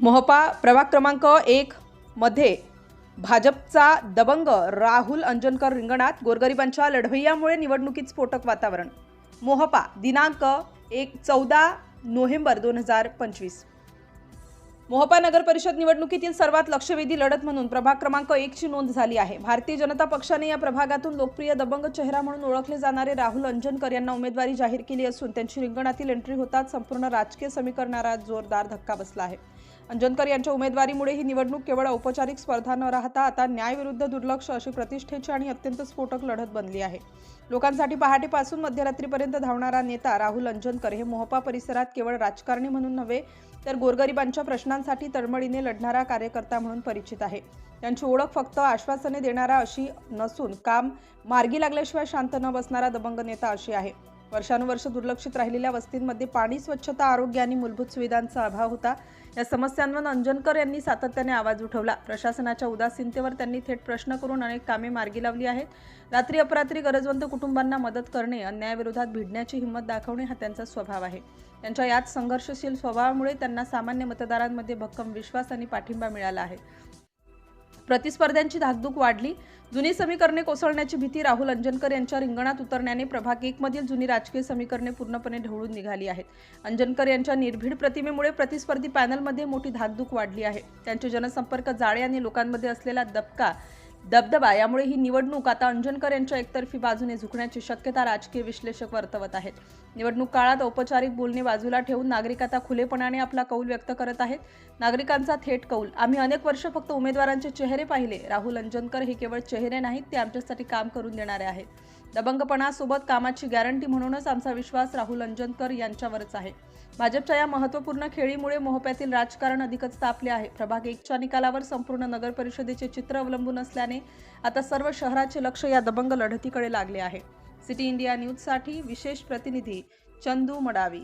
मोहपा प्रभाग क्रमांक एक मध्ये भाजपचा दबंग राहुल अंजनकर रिंगणात गोरगरिबांच्या लढवय्यामुळे निवडणुकीत स्फोटक वातावरण. मोहपा दिनांक एक चौदा नोव्हेंबर दोन हजार पंचवीस. मोहपा नगर परिषद निवडणुकीतील सर्वात लक्षवेधी लढत म्हणून प्रभाग क्रमांक एकची नोंद झाली आहे. भारतीय जनता पक्षाने या प्रभागातून लोकप्रिय दबंग चेहरा म्हणून ओळखले जाणारे राहुल अंजनकर यांना उमेदवारी जाहीर केली असून त्यांची रिंगणातील एंट्री होताच संपूर्ण राजकीय समीकरणाला जोरदार धक्का बसला आहे. अंजनकर यांच्या उमेदवारीमुळे ही निवडणूक केवळ औपचारिक स्पर्धा न राहता आता न्यायविरुद्ध दुर्लक्ष अशी प्रतिष्ठेची आणि अत्यंत स्फोटक लढत बनली आहे. लोकांसाठी पहाटेपासून मध्यरात्रीपर्यंत धावणारा नेता राहुल अंजनकर हे मोहपा परिसरात केवळ राजकारणी म्हणून नव्हे तर गोरगरिबांच्या प्रश्नांसाठी तळमळीने लढणारा कार्यकर्ता म्हणून परिचित आहे. त्यांची ओळख फक्त आश्वासने देणारा अशी नसून काम मार्गी लागल्याशिवाय शांत न बसणारा दबंग नेता अशी आहे. वर्षानुवर्ष दुर्लक्षित राहिलेल्या वस्तींमध्ये पाणी स्वच्छता आरोग्य आणि मूलभूत सुविधांचा अभाव होता. या समस्यांवर अंजनकर यांनी सातत्याने आवाज उठवला. प्रशासनाच्या उदासीनतेवर त्यांनी थेट प्रश्न करून अनेक कामे मार्गी लावली आहेत. रात्री अपरात्री गरजवंत कुटुंबांना मदत करणे अन्यायाविरोधात भिडण्याची हिंमत दाखवणे हा त्यांचा स्वभाव आहे. त्यांच्या याच संघर्षशील स्वभावामुळे त्यांना सामान्य मतदारांमध्ये भक्कम विश्वास आणि पाठिंबा मिळाला आहे. प्रतिस्पर्ध्यांची धाकधूक वाढली. जुनी समीकरणे कोसळण्याची भीती राहुल अंजनकर यांच्या रिंगणात उतरण्याने प्रभाग एकमधील जुनी राजकीय समीकरणे पूर्णपणे ढवळून निघाली आहेत. अंजनकर यांच्या निर्भीड प्रतिमेमुळे प्रतिस्पर्धी पॅनलमध्ये मोठी धाकधूक वाढली आहे. त्यांचे जनसंपर्क जाळे आणि लोकांमध्ये असलेला दबका दबदबा यामुळे ही निवडणूक आता अंजनकर यांच्या एकतर्फी बाजूने झुकण्याची शक्यता राजकीय विश्लेषक वर्तवत आहेत. निवडणूक काळात औपचारिक बोलणे बाजूला ठेवून नागरिक आता खुलेपणाने आपला कौल व्यक्त करत आहेत. नागरिकांचा थेट कौल. आम्ही अनेक वर्ष फक्त उमेदवारांचे चेहरे पाहिले. राहुल अंजनकर हे केवळ चेहरे नाहीत ते आमच्यासाठी काम करून देणारे आहेत. दबंगपणासोबत कामाची गॅरंटी म्हणूनच आमचा विश्वास राहुल अंजनकर यांच्यावरच आहे. भाजपच्या या महत्त्वपूर्ण खेळीमुळे मोहप्यातील राजकारण अधिकच तापले आहे. प्रभाग एकच्या निकालावर संपूर्ण नगर परिषदेचे चित्र अवलंबून असल्याने असल्याने आता सर्व शहराचे लक्ष या दबंग लढतीकडे लागले आहे. सिटी इंडिया न्यूजसाठी विशेष प्रतिनिधी चंदू मडावी.